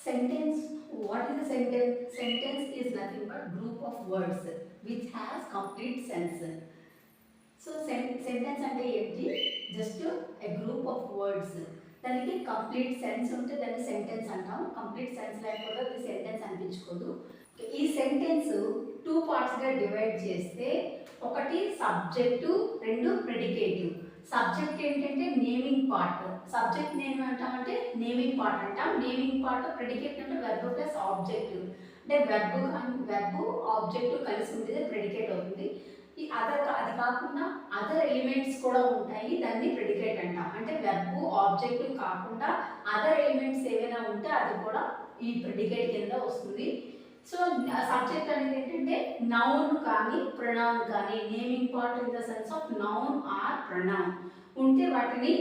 Sentence, what is a sentence? Sentence is nothing but group of words which has complete sense. So sentence అంటే ఏంటి just a group of words దానికి complete sense ఉంటే దాన్ని sentence అంటాం complete sense లేకపోతే అది sentence అనిపించుకోదు ఈ sentence two పార్ట్స్గా డివైడ్ చేస్తే ఒకటి సబ్జెక్టు రెండు ప్రెడికేటివ్. సబ్జెక్ట్ ఏంటంటే నేమింగ్ పార్ట్. సబ్జెక్ట్ నేమ్ అంటామంటే నేమింగ్ పార్ట్ అంటాం. నేమింగ్ పార్ట్ ప్రెడికేట్ అంటే వెర్బ్ ప్లస్ ఆబ్జెక్ట్ అంటే వెర్బ్ వెర్బ్ ఆబ్జెక్ట్ కలిసి ఉండేది ప్రెడికేట్ అవుతుంది. ఈ అదర్ అది కాకుండా అదర్ ఎలిమెంట్స్ కూడా ఉంటాయి. దాన్ని ప్రెడికేట్ అంటాం. అంటే వెర్బ్ ఆబ్జెక్ట్ కాకుండా అదర్ ఎలిమెంట్స్ ఏమైనా ఉంటే అది కూడా ఈ ప్రెడికేట్ కింద వస్తుంది. సో సబ్జెక్ట్ అనేది ఏంటంటే నౌన్ కానీ ప్రొనౌన్ కానీ naming part in the sense of noun or pronoun ఉంటే వాటిని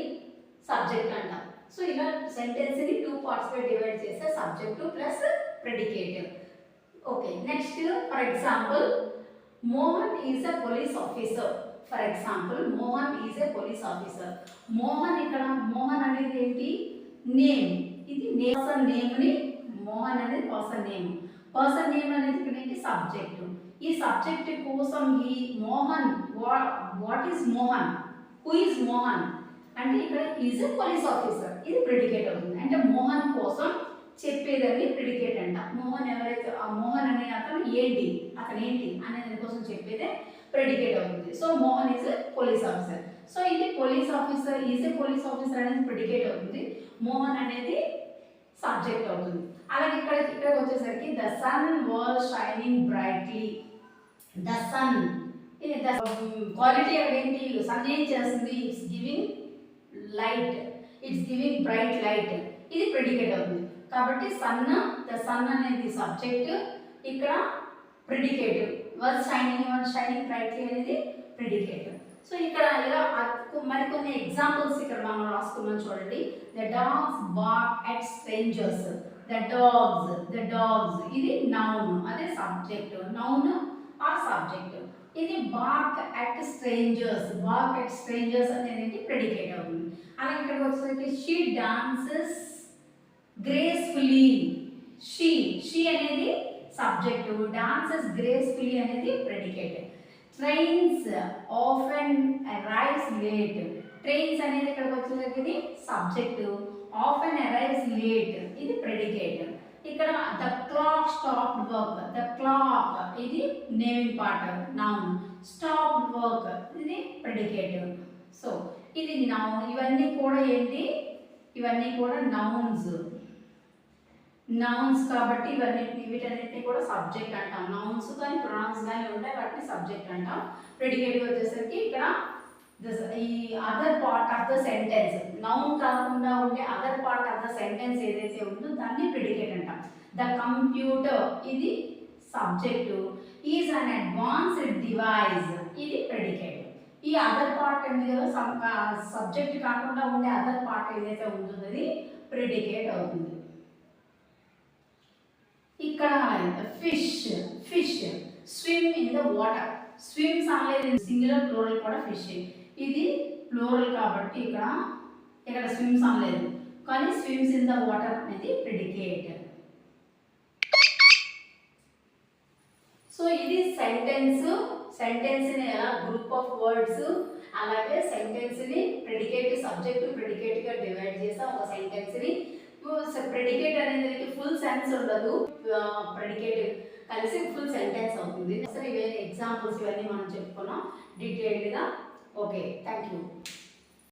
సబ్జెక్ట్ అంటాం. సో ఇలా సెంటెన్స్ని టూ పార్ట్స్గా డివైడ్ చేస్తే subject plus predicative okay next for example Mohan is a police officer for example Mohan is a police officer Mohan ఇక్కడ మోహన్ అనేది ఏంటి? నేమ్ ఇది పర్సన్ నేమ్ని మోహన్ అనేది పర్సన్ నేమ్ పర్సన్ నేమ్ అనేది ఇక్కడ ఏంటి? సబ్జెక్ట్ ఈ సబ్జెక్ట్ కోసం ఈ Mohan what is Mohan? Who is Mohan? అంటే ఇక్కడ ఈజ్ ఎ పోలీస్ ఆఫీసర్ ఇది ప్రిడికేట్ అవుతుంది. అంటే మోహన్ కోసం చెప్పేదని ప్రిడికేట్ అంట. మోహన్ ఎవరైతే ఆ మోహన్ అనే అతను ఏంటి? అతను ఏంటి? అనే దానికోసం చెప్పేదే ప్రెడికేట్ అవుతుంది. So Mohan is police officer so ఇది police officer is a police officer అనేది ప్రెడికేట్ అవుతుంది. మోహన్ అనేది సబ్జెక్ట్ అవుతుంది. అలాగే ఇక్కడ ఇక్కడికి వచ్చేసరికి the sun was shining brightly the sun the quality అక్కడ ఏంటి సన్ ఏం చేస్తుంది? It's giving light it's giving bright light ఇది ప్రిడికేట్ అవుతుంది. కాబట్టి సన్ ద సన్ అనేది సబ్జెక్ట్ ఇక్కడ predicate was shining was shining brightly అనేది ప్రిడికేట్ సో ఇక్కడ ఇలా మరికొన్ని ఎగ్జాంపుల్స్ ఇక్కడ మనం రాసుకున్నాం చూడండి. The dogs bark at strangers the dogs the dogs ఇది నౌన్ అదే సబ్జెక్ట్ నౌన్ ఆర్ సబ్జెక్ట్ ఇది bark at strangers bark at strangers అనేది ప్రెడికేట్ అవుతుంది. అలాగే ఇక్కడికి వచ్చేసరికి she dances gracefully she she అనేది సబ్జెక్టు డాన్సెస్ గ్రేస్ఫుల్లీ అనేది predicate trains often arrives late trains అనేది ఇక్కడికి వచ్చేసరికి ఇది సబ్జెక్టు ఆఫెన్ అరైవ్స్ లేట్ ఇది ప్రెడికేట్ ఇక్కడ the clock stop work the clock ఇది naming part noun stop work ఇది ప్రెడికేట్ సో ఇది నౌన్ ఇవన్నీ కూడా ఏంటి? ఇవన్నీ కూడా నౌన్స్ నౌన్స్ కాబట్టి ఇవన్నీ వీటన్నిటిని కూడా సబ్జెక్ట్ అంటాం. నౌన్స్ కానీ ప్రొనౌన్స్ కానీ ఉంటాయి. వాటిని సబ్జెక్ట్ అంటాం. ప్రెడికేటివ్ వచ్చేసరికి ఇక్కడ ఈ other part of the sentence noun కాకుండా ఉండే other part of the sentence ఏదైతే ఉందో దాన్ని ప్రెడికేట్ అంటాం. ద కంప్యూటర్ ఇది subject is an advanced device ఇది ప్రెడికేట్ ఈ అదర్ పార్ట్ అనేది సబ్జెక్ట్ కాకుండా ఉండే అదర్ పార్ట్ ఏదైతే ఉంటుందో అది ప్రెడికేట్ అవుతుంది. ఇక్కడ fish fish swim in the water swims అనేది సింగులర్ ఫ్లోరల్ కూడా ఫిష్ ఇది ఫ్లోరల్ కాబట్టి ఇక్కడ ఇక్కడ స్విమ్స్ అనలేదు కానీ స్విమ్స్ ఇన్ ద వాటర్ అనేది ప్రిడికేట్ సో ఇది సెంటెన్స్ సెంటెన్స్ని ఎలా గ్రూప్ ఆఫ్ వర్డ్స్ అలాగే సెంటెన్స్ని ప్రిడికేట్ సబ్జెక్ట్ ప్రెడికేట్గా డివైడ్ చేసి ఒక సెంటెన్స్ని ప్రిడికేట్ అనేది ఫుల్ సెన్స్ ఉండదు. ప్రెడికేట్ కలిసి ఫుల్ సెంటెన్స్ అవుతుంది. అసలు ఇవన్నీ ఎగ్జాంపుల్స్ ఇవన్నీ మనం చెప్పుకున్నాం. డీటెయిల్డ్గా ఓకే థ్యాంక్ యూ